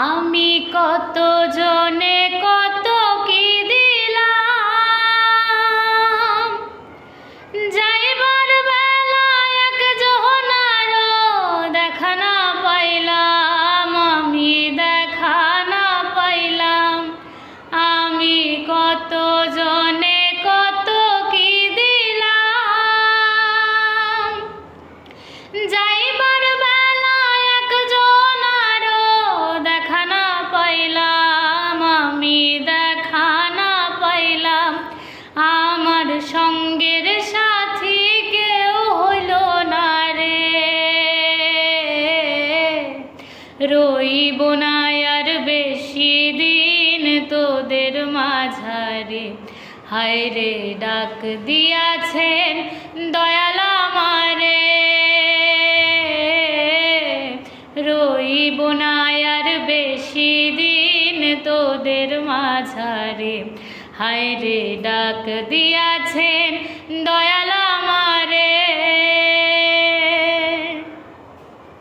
আমি কত জনে কত কি দিলাম? যাইবার সঙ্গের সাথী কেউ হইল না রে। রইব না আর বেশি দিন তোদের মাঝারে। হায় রে, ডাক দিয়াছেন দয়াল আমারে। রইব না আর বেশি দিন তোদের মাঝারে। হায় রে ডাক দিয়াছেন দয়াল